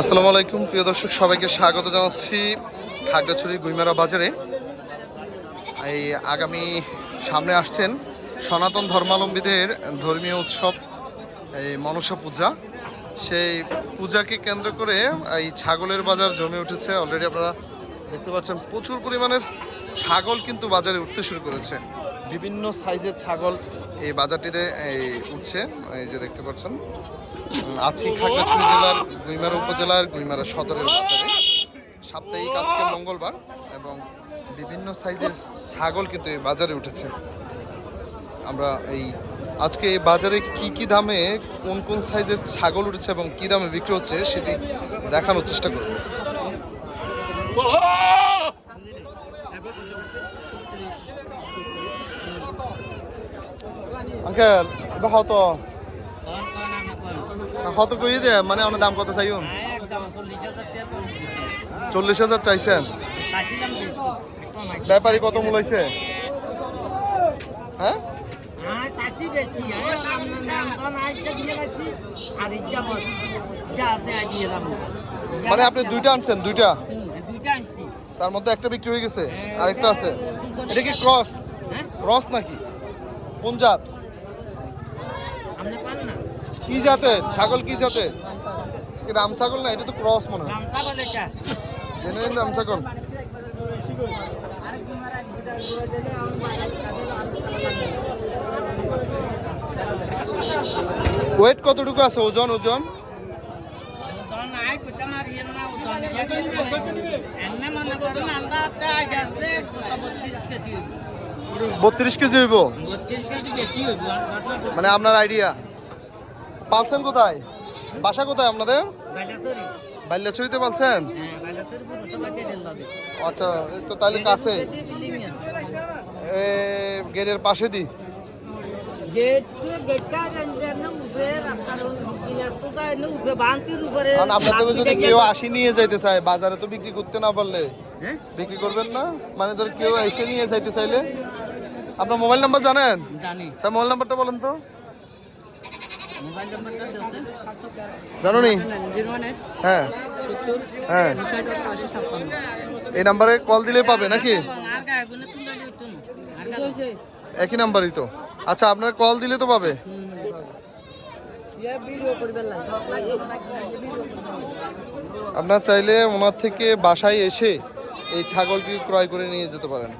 আসসালামু আলাইকুম, প্রিয় দর্শক, সবাইকে স্বাগত জানাচ্ছি খাগড়াছড়ি গুইমারা বাজারে। এই আগামী সামনে আসছেন সনাতন ধর্মাবলম্বীদের ধর্মীয় উৎসব, এই মনসা পূজা। সেই পূজাকে কেন্দ্র করে এই ছাগলের বাজার জমে উঠেছে। অলরেডি আপনারা দেখতে পাচ্ছেন প্রচুর পরিমাণের ছাগল কিন্তু বাজারে উঠতে শুরু করেছে। বিভিন্ন সাইজের ছাগল এই বাজারটিতে এই উঠছে, এই যে দেখতে পাচ্ছেন। আছি খাগড়াছড়ি জেলার গুইমারা উপজেলার গুইমারা সদরের বাজারে। সাপ্তাহিক আজকে মঙ্গলবার এবং বিভিন্ন সাইজের ছাগল কিন্তু এই বাজারে উঠেছে। আমরা এই আজকে এই বাজারে কি কি দামে কোন কোন সাইজের ছাগল উঠেছে এবং কি দামে বিক্রি হচ্ছে সেটি দেখানোর চেষ্টা করব। আঙ্কেল এবার কত কত কই দে মানে ওনার দাম কত চাইুন চল্লিশ হাজার চাইছেন? ব্যাপারী কত মূল হয়েছে হ্যাঁ? মানে আপনি দুইটা আনছেন দুইটা? তার মধ্যে একটা বিক্রি হয়ে গেছে আরেকটা আছে। এটা কি ক্রস? ক্রস নাকি? কোন জাত? কি জাতের ছাগল কি জাতের রাম ছাগল না এটা তো ক্রস মনে হয় জেনুইন রাম ছাগল ওয়েট কতটুকু আছে ওজন ওজন বত্রিশ কেজি হইব। মানে আপনার আইডিয়া পালছেন কোথায়? বাসা কোথায় আপনাদের? বাল্যাছড়িতে পালছেন? আচ্ছা এই তো তাহলে কাছে। এ, গেটের পাশে দি। যদি কেউ আসি নিয়ে যাইতে চায় বাজারে তো বিক্রি করতে না পারলে। বিক্রি করবেন না? মানে ধর কেউ এসে নিয়ে যাইতে চাইলে। আপনার মোবাইল নাম্বার জানেন? জানি। স্যার মোবাইল নাম্বারটা বলেন তো। মোবাইল নাম্বারটা দিয়েছেন জানো হ্যাঁ। হ্যাঁ। এই নাম্বারে কল দিলেই পাবে নাকি? একই নাম্বারই তো। আচ্ছা আপনার কল দিলে তো পাবে। আপনার চাইলে ওনার থেকে বাসায় এসে এই ছাগলটি ক্রয় করে নিয়ে যেতে পারেন।